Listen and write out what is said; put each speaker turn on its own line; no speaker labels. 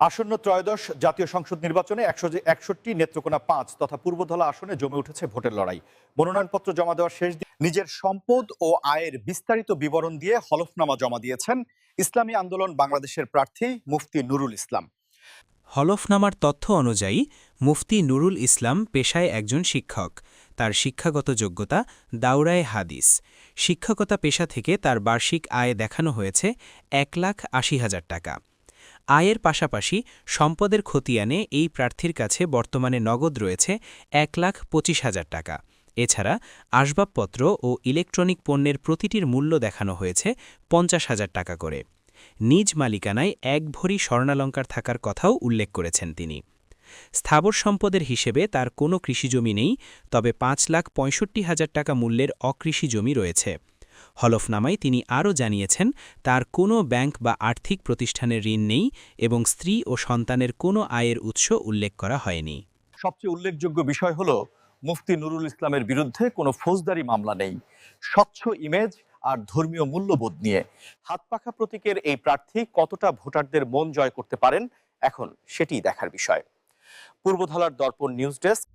আসন্ন ত্রয়োদশ জাতীয় সংসদ নির্বাচনে একশো একষট্টি নেত্রকোনা পাঁচ তথা পূর্বধলা আসনে জমে উঠেছে ভোটের লড়াই। মনোনয়নপত্র জমা দেওয়ার শেষ নিজের সম্পদ ও আয়ের বিস্তারিত বিবরণ দিয়ে হলফনামা জমা দিয়েছেন ইসলামী আন্দোলন বাংলাদেশের প্রার্থী মুফতি নুরুল ইসলাম।
হলফনামার তথ্য অনুযায়ী, মুফতি নুরুল ইসলাম পেশায় একজন শিক্ষক। তার শিক্ষাগত যোগ্যতা দাউরায়ে হাদিস। শিক্ষকতা পেশা থেকে তার বার্ষিক আয় দেখানো হয়েছে এক লাখ আশি হাজার টাকা। আয়ের পাশাপাশি সম্পদের খতিয়ানে এই প্রার্থীর কাছে বর্তমানে নগদ রয়েছে এক লাখ পঁচিশ হাজার টাকা। এছাড়া আসবাবপত্র ও ইলেকট্রনিক পণ্যের প্রতিটির মূল্য দেখানো হয়েছে পঞ্চাশ হাজার টাকা করে। নিজ মালিকানায় এক ভরি স্বর্ণালঙ্কার থাকার কথাও উল্লেখ করেছেন তিনি। স্থাবর সম্পদের হিসেবে তার কোনো কৃষিজমি নেই, তবে পাঁচ লাখ পঁয়ষট্টি হাজার টাকা মূল্যের অকৃষি জমি রয়েছে। হলফনামায় তিনি আরও জানিয়েছেন, তার কোনো ব্যাংক বা আর্থিক প্রতিষ্ঠানের ঋণ নেই এবং স্ত্রী ও সন্তানের কোনো আয়ের উৎস উল্লেখ করা হয়নি।
সবচেয়ে উল্লেখযোগ্য বিষয় হল, মুফতি নুরুল ইসলামের বিরুদ্ধে কোনো ফৌজদারি মামলা নেই। স্বচ্ছ ইমেজ আর ধর্মীয় মূল্যবোধ নিয়ে। হাতপাখা প্রতীকের এই প্রার্থী কতটা ভোটারদের মন জয় করতে পারেন, এখন সেটিই দেখার বিষয়। পূর্বধলার দর্পণ নিউজ ডেস্ক।